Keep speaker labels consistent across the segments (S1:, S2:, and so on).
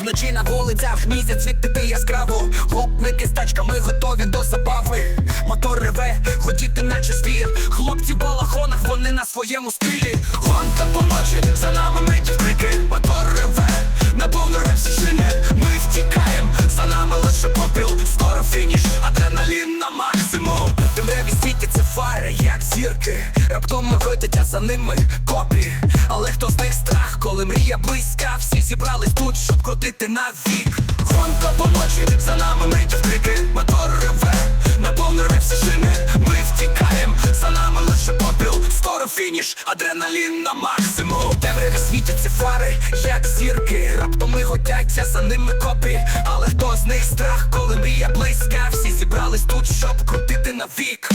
S1: Вночі на вулицях місяць світити яскраво. Гопники з тачками готові до забави. Мотор реве, хотіти наче звір. Хлопці в балахонах, вони на своєму стилі. Гонка по ночі, за нами миті крики Мотор реве, на повну всі шини Ми втікаєм, за нами лише попіл. Скоро фініш, адреналін на максимум. Темряві світяться фари, як зірки. Раптом ми видать, а за ними копі Але хто з них страх, коли мрія близька Всі зібрались тут, щоб крутити на вік. Гонка по ночі, за нами миті крики Мотор реве, на повну всі шини Ми втікаєм, за нами лише попіл Скоро фініш, адреналін на максимум. Темряві світяться фари, як зірки Раптом ми готяться, за ними копі. Але хто з них страх, коли мрія близька Всі зібрались тут, щоб крутити на вік.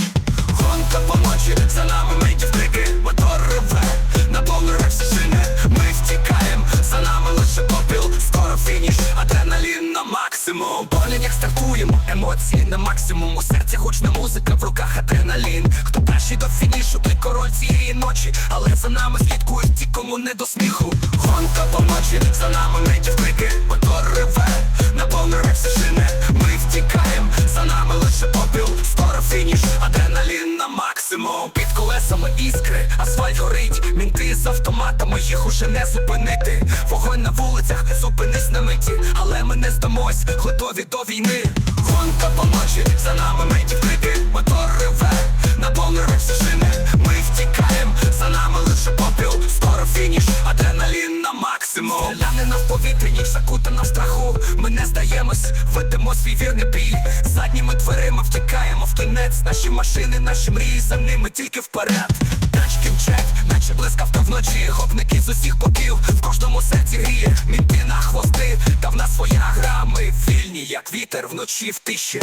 S1: Гонка по ночі, за нами миті крики на максимум як стартуємо, емоції на максимум У серці гучна музика, в руках адреналін. Хто перший до фінішу, той король цієї ночі. Але за нами слідкують ті, кому не до сміху. Гонка по ночі, з автоматами, їх уже не зупинити. Вогонь на вулицях, зупинись на миті Але ми не здамось, готові до війни. Гонка по ночі, за нами миті крики Мотор реве, на всі шини Ми втікаєм, за нами лише попіл. Скоро фініш, адреналін на максимум. Стрілянина в повітрі, ніч закутана в страху. Ми не здаємось, ведемо свій вірний бій. Задніми дверима втікаємо кінець Наші машини, наші мрії, за ними тільки вперед. Тачки мчать, наче блискавка вночі. Гопники з усіх боків, в кожному серці гріє Мінти на хвости, та в нас своя гра Ми вільні, як вітер вночі в тиші.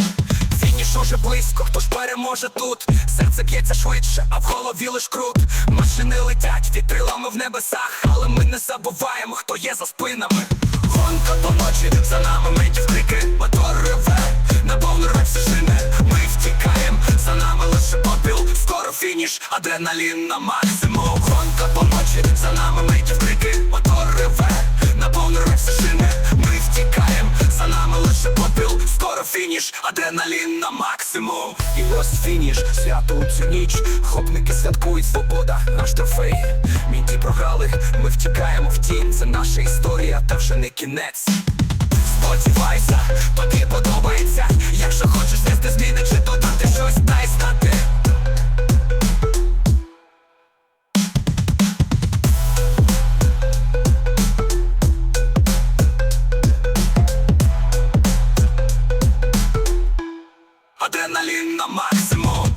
S1: Фініш уже близько, хто ж переможе тут? Серце б'ється швидше, а в голові лиш крут. Машини летять, вітрилами в небесах. Але ми не забуваємо, хто є за спинами. Гонка по ночі, за нами миті крики Мотор реве, на повну всі шини Скоро адреналін на максимум. Гонка по ночі, за нами миті крики Мотор реве, на повну всі шини Ми втікаєм, за нами лише попіл Скоро фініш, адреналін на максимум. І ось фініш, свято цю ніч. Хопники святкують, свобода, наш трофей. Мінті програли, ми втікаємо в тінь. Це наша історія, та вже не кінець. Сподівайся, тобі подобається. Якщо хочеш нести зміни чи додати щось, Адреналін на максимум